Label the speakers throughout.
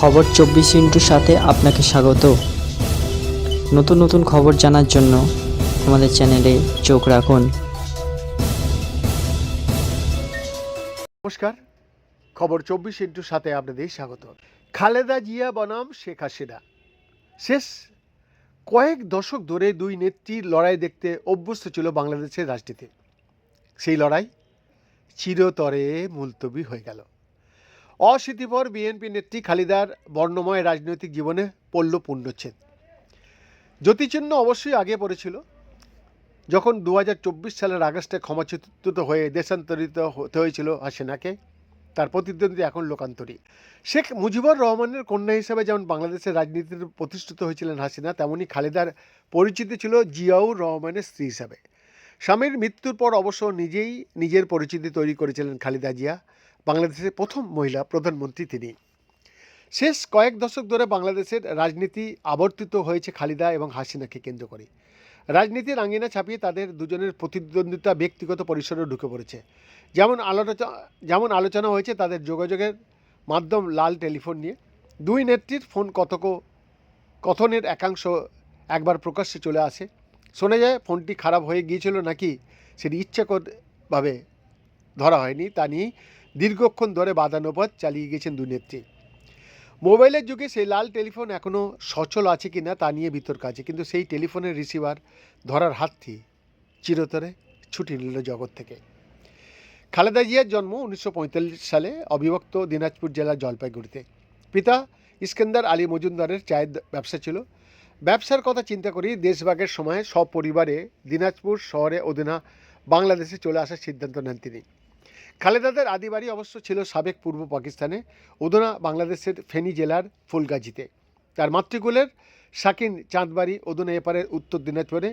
Speaker 1: খবর চব্বিশ ইন্টুর সাথে আপনাকে স্বাগত। নতুন নতুন খবর জানার জন্য আমাদের চ্যানেলে চোখ রাখুন।
Speaker 2: নমস্কার, খবর চব্বিশ ইন্টুর সাথে আপনাদের স্বাগত। খালেদা জিয়া বনাম শেখ হাসিনা। শেষ কয়েক দশক ধরে দুই নেত্রীর লড়াই দেখতে অভ্যস্ত ছিল বাংলাদেশের রাজনীতি সেই লড়াই চিরতরে মুলতবি হয়ে গেল। অশীতিপর বিএনপি নেত্রী খালিদার বর্ণময় রাজনৈতিক জীবনে পড়ল পূর্ণচ্ছেদ জ্যোতিচিহ্ন অবশ্যই আগে পড়েছিল। যখন দু হাজার চব্বিশ সালের আগস্টে ক্ষমাচ্যুত হয়ে দেশান্তরিত হতে হয়েছিল হাসিনাকে, তার প্রতিদ্বন্দ্বী এখন লোকান্তরী। শেখ মুজিবুর রহমানের কন্যা হিসেবে যেমন বাংলাদেশের রাজনীতিতে প্রতিষ্ঠিত হয়েছিলেন হাসিনা, তেমনি খালেদার পরিচিতি ছিল জিয়াউর রহমানের স্ত্রী হিসাবে। স্বামীর মৃত্যুর পর অবশ্য নিজেই নিজের পরিচিতি তৈরি করেছিলেন খালেদা জিয়া। বাংলাদেশের প্রথম মহিলা প্রধানমন্ত্রী তিনি। শেষ কয়েক দশক ধরে বাংলাদেশের রাজনীতি আবর্তিত হয়েছে খালিদা এবং হাসিনাকে কেন্দ্র করে। রাজনীতির আঙ্গিনা ছাপিয়ে তাদের দুজনের প্রতিদ্বন্দ্বিতা ব্যক্তিগত পরিসরে ঢুকে পড়েছে। যেমন আলোচনা যেমন আলোচনা হয়েছে তাদের যোগাযোগের মাধ্যম লাল টেলিফোন নিয়ে। দুই নেত্রীর ফোন কতক কথনের একাংশ একবার প্রকাশ্যে চলে আসে। শোনা যায়, ফোনটি খারাপ হয়ে গিয়েছিল নাকি সেটি ইচ্ছাকরভাবে ধরা হয়নি। তা নিয়ে দীর্ঘক্ষণ ধরে বাদানুবাদ চালিয়ে গেছেন দুই নেত্রী। মোবাইলের যুগে সেই লাল টেলিফোন এখনও সচল আছে কি না তা নিয়ে বিতর্ক আছে, কিন্তু সেই টেলিফোনের রিসিভার ধরার হাতটি চিরতরে ছুটি নিল জগৎ থেকে। খালেদা জিয়ার জন্ম উনিশশো পঁয়তাল্লিশ সালে অবিভক্ত দিনাজপুর জেলার জলপাইগুড়িতে। পিতা ইস্কেন্দার আলী মজুমদারের চায়ের ব্যবসা ছিল। ব্যবসার কথা চিন্তা করি দেশভাগের সময় সপরিবারে দিনাজপুর শহরে অধীনা বাংলাদেশে চলে আসার সিদ্ধান্ত নেন তিনি। খালেদাদের আদি বাড়ি অবশ্য ছিল সাবেক পূর্ব পাকিস্তানে উদনা বাংলাদেশের ফেনী জেলার ফুলগাজীতে। তার মাতৃকুলের শাকিন চাঁদবাড়ি উদনা এপারের উত্তর দিনাজপুরে।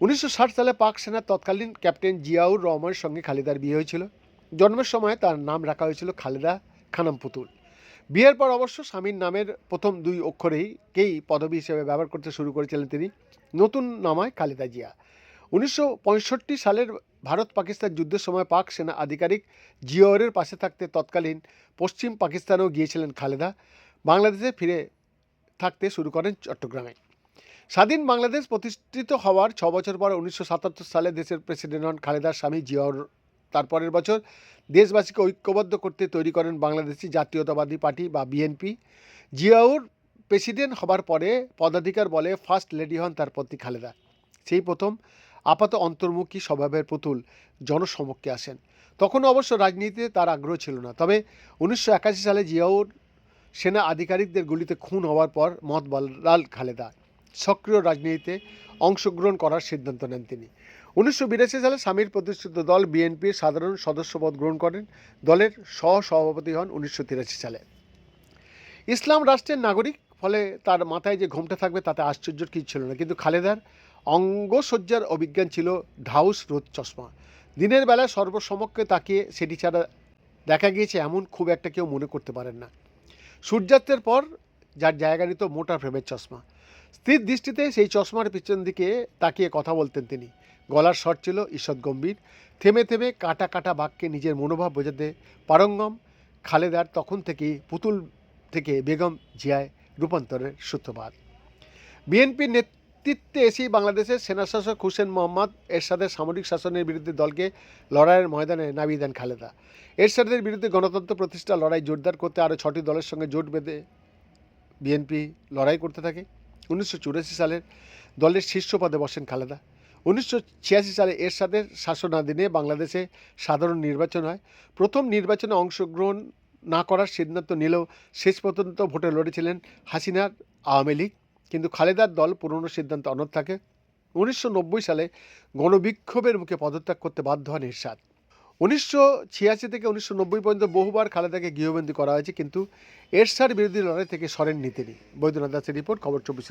Speaker 2: উনিশশো ষাট সালে পাক সেনার তৎকালীন ক্যাপ্টেন জিয়াউর রহমানের সঙ্গে খালেদার বিয়ে হয়েছিল। জন্মের সময় তার নাম রাখা হয়েছিল খালেদা খানাম পুতুল বিয়ের পর অবশ্য স্বামীর নামের প্রথম দুই অক্ষরেই কেই পদবী হিসেবে ব্যবহার করতে শুরু করেছিলেন তিনি। নতুন নামায় খালেদা জিয়া। উনিশশো পঁয়ষট্টি সালের ভারত পাকিস্তান যুদ্ধের সময় পাক সেনা আধিকারিক জিওরের পাশে থাকতে তৎকালীন পশ্চিম পাকিস্তানেও গিয়েছিলেন খালেদা। বাংলাদেশে ফিরে থাকতে শুরু করেন চট্টগ্রামে। স্বাধীন বাংলাদেশ প্রতিষ্ঠিত হওয়ার ছ বছর পর উনিশশো সাতাত্তর সালে দেশের প্রেসিডেন্ট হন খালেদার স্বামী জিয়াউর। তারপরের বছর দেশবাসীকে ঐক্যবদ্ধ করতে তৈরি করেন বাংলাদেশি জাতীয়তাবাদী পার্টি বা বিএনপি। জিয়াউর প্রেসিডেন্ট হবার পরে পদাধিকার বলে ফার্স্ট লেডি হন তার পত্নী খালেদা। সেই প্রথম আপাত অন্তর্মুখী স্বভাবের পুতুল জনসমক্ষে আসেন। তখন অবশ্য রাজনীতিতে তার আগ্রহ ছিল না। তবে উনিশশো একাশি সালে জিয়াউর সেনা আধিকারিকদের গুলিতে খুন হওয়ার পর মত বলাল খালেদা সক্রিয় রাজনীতিতে অংশগ্রহণ করার সিদ্ধান্ত নেন তিনি। উনিশশো বিরাশি সালে স্বামীর প্রতিষ্ঠিত দল বিএনপির সাধারণ সদস্যপদ গ্রহণ করেন। দলের সহ সভাপতি হন উনিশশো তিরাশি সালে। ইসলাম রাষ্ট্রের নাগরিক, ফলে তার মাথায় যে ঘোমটা থাকবে তাতে আশ্চর্যের কিছু ছিল না। কিন্তু খালেদার অঙ্গসজ্জার অভিজ্ঞান ছিল ঢাউস রোদ চশমা। দিনের বেলা সর্বসমক্ষে তাকিয়ে সেটি ছাড়া দেখা গিয়েছে এমন খুব একটা কেউ মনে করতে পারেন না। সূর্যাস্তের পর যার জায়গা নিত মোটা ফ্রেমের চশমা। স্থির দৃষ্টিতে সেই চশমার পিছন দিকে তাকিয়ে কথা বলতেন তিনি। গলার স্বর ছিল ঈষৎ গম্ভীর। থেমে থেমে কাটা কাটা বাক্যে নিজের মনোভাব বোঝাতে পারঙ্গম খালেদার তখন থেকেই পুতুল থেকে বেগম জিয়ায় রূপান্তরের সূত্রপাত। বিএনপির নেতৃত্বে এসেই বাংলাদেশের সেনাশাসক হুসেন মোহাম্মদ এরশাদের সামরিক শাসনের বিরুদ্ধে দলকে লড়াইয়ের ময়দানে নামিয়ে দেন খালেদা। এরশাদের বিরুদ্ধে গণতন্ত্র প্রতিষ্ঠা লড়াই জোরদার করতে আরও ছটি দলের সঙ্গে জোট বেঁধে বিএনপি লড়াই করতে থাকে। উনিশশো চুরাশি সালের দলের শীর্ষ পদে বসেন খালেদা। উনিশশো ছিয়াশি সালে এরশাদের শাসনাধীনে বাংলাদেশে সাধারণ নির্বাচন হয়। প্রথম নির্বাচনে অংশগ্রহণ না করার সিদ্ধান্ত নিলেও শেষ পর্যন্ত ভোটে লড়েছিলেন হাসিনার আওয়ামী লীগ। কিন্তু খালেদার দল পুরনো সিদ্ধান্ত অনড় থাকে। উনিশশো নব্বই সালে গণবিক্ষোভের মুখে পদত্যাগ করতে বাধ্য হন এরশাদ। উনিশশো ছিয়াশি থেকে উনিশশো নব্বই পর্যন্ত বহুবার খালেদাকে গৃহবন্দী করা হয়েছে, কিন্তু এরশার বিরোধী লড়াই থেকে সরেননি তিনি। বৈদ্যনাথ দাসের রিপোর্ট, খবর চব্বিশ